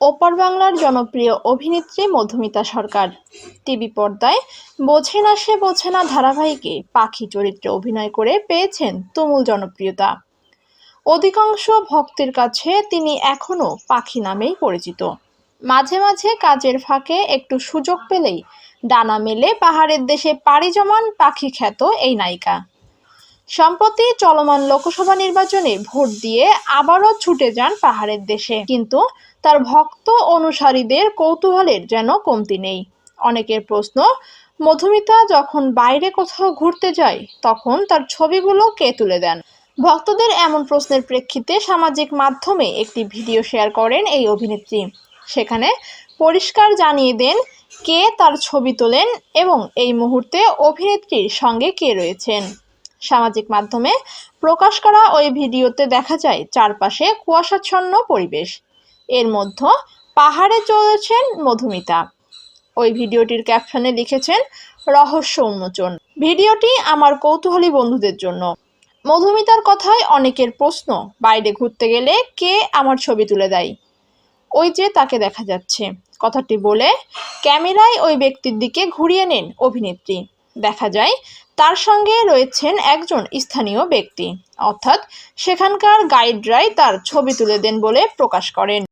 ওপার বাংলার জনপ্রিয় অভিনেত্রী মধুমিতা সরকার। টিভি পর্দায় বোঝে না সে বোঝে না ধারাবাহিকে পাখি চরিত্রে অভিনয় করে পেয়েছেন তুমুল জনপ্রিয়তা। অধিকাংশ ভক্তের কাছে তিনি এখনও পাখি নামেই পরিচিত। মাঝে মাঝে কাজের ফাঁকে একটু সুযোগ পেলেই ডানা মেলে পাহাড়ের দেশে পাড়ি জমান পাখি খ্যাত এই নায়িকা। সম্প্রতি চলমান লোকসভা নির্বাচনে ভোট দিয়ে আবারও ছুটে যান পাহাড়ের দেশে। কিন্তু তার ভক্ত অনুসারীদের কৌতূহলের যেন কমতি নেই। অনেকের প্রশ্ন, মধুমিতা যখন বাইরে কোথাও ঘুরতে যায়, তখন তার ছবিগুলো কে তুলে দেন? ভক্তদের এমন প্রশ্নের প্রেক্ষিতে সামাজিক মাধ্যমে একটি ভিডিও শেয়ার করেন এই অভিনেত্রী। সেখানে পরিষ্কার জানিয়ে দেন কে তার ছবি তোলেন এবং এই মুহূর্তে অভিনেত্রীর সঙ্গে কে রয়েছেন। সামাজিক মাধ্যমে প্রকাশ করা ওই ভিডিওতে দেখা যায় চারপাশে কুয়াশাচ্ছন্ন পরিবেশ। এর মধ্যে পাহাড়ে চলেছেন মধুমিতা। ওই ভিডিওটির ক্যাপশনে লিখেছেন, রহস্য উন্মোচন। ভিডিওটি আমার কৌতূহলী বন্ধুদের জন্য। মধুমিতার কথায় অনেকের প্রশ্ন, বাইরে ঘুরতে গেলে কে আমার ছবি তুলে দেয়? ওই যে তাকে দেখা যাচ্ছে। কথাটি বলে, ক্যামেরায় ওই ব্যক্তির দিকে ঘুরিয়ে নেন, অভিনেত্রী। দেখা যায় তার সঙ্গে রয়েছেন একজন স্থানীয় ব্যক্তি। অর্থাৎ সেখানকার গাইডরাই তার ছবি তুলে দেন বলে প্রকাশ করেন।